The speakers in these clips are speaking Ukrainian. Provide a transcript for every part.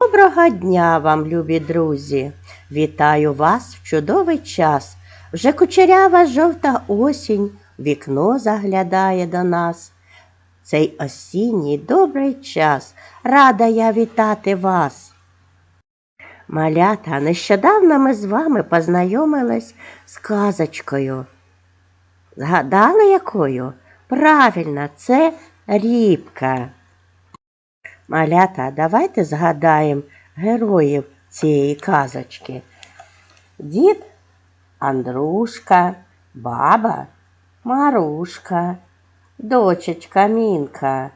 Доброго дня вам, любі друзі! Вітаю вас в чудовий час. Вже кучерява жовта осінь, вікно заглядає до нас. Цей осінній добрий час, рада я вітати вас. Малята, нещодавно ми з вами познайомились з казочкою. Згадали якою? Правильно, це рібка. Малята, давайте згадаємо героїв цієї казочки. Дід Андрушка, баба Марушка, дочечка Мінка,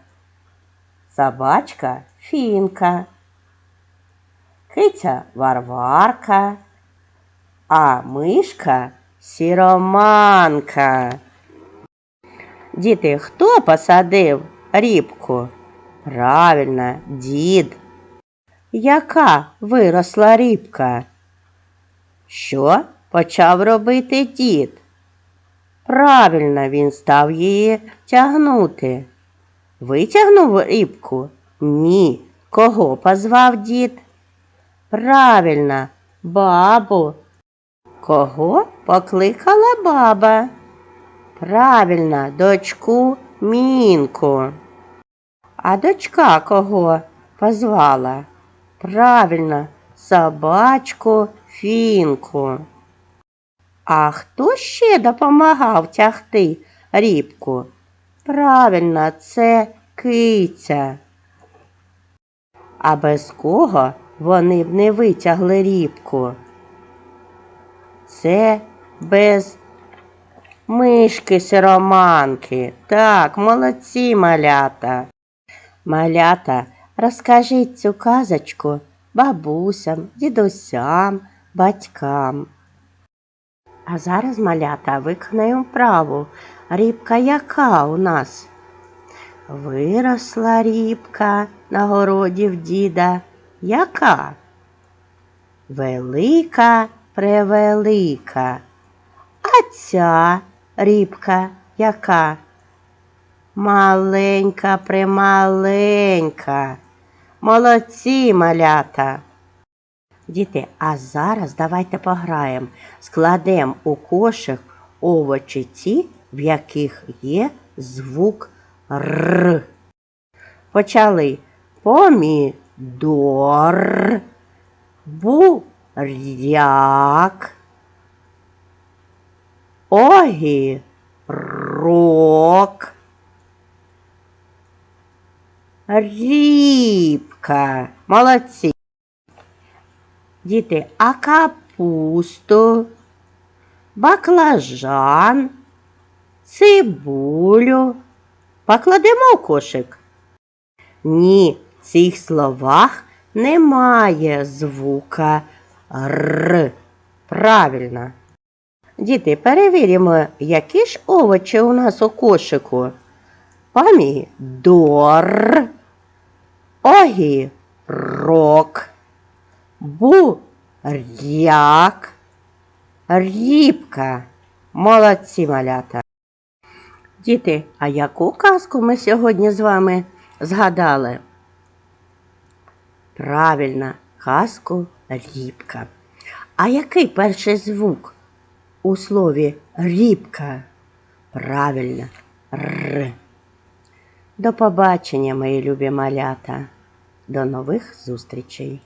собачка Фінка, киця Варварка, а мишка Сіроманка. Діти, хто посадив рібку? Правильно, дід. Яка виросла рібка? Що почав робити дід? Правильно, він став її тягнути. Витягнув рібку? Ні. Кого позвав дід? Правильно, бабу. Кого покликала баба? Правильно, дочку Мінку. А дочка кого позвала? Правильно, собачку Фінку. А хто ще допомагав тягти рібку? Правильно, це киця. А без кого вони б не витягли рібку? Це без мишки сироманки. Так, молодці малята. Малята, розкажіть цю казочку бабусям, дідусям, батькам. А зараз малята виконаємо вправу. Рібка яка у нас? Виросла рібка на городі в діда. Яка? Велика, превелика. А ця рібка яка? Маленька, прималенька. Молодці малята. Діти, а зараз давайте пограємо. Складемо у кошик овочі ті, в яких є звук Р. Почали помідор, буряк, огірок, рібка. Молодці. Діти, а капусту, баклажан, цибулю покладемо в кошик? Ні, в цих словах немає звука Р. Правильно. Діти, перевіримо, які ж овочі у нас у кошику. Помідор, огірок, буряк, рібка. Молодці малята. Діти, а яку казку ми сьогодні з вами згадали? Правильно, казку рібка. А який перший звук у слові рібка? Правильно, р. До побачення, мої любі малята. До нових зустрічей!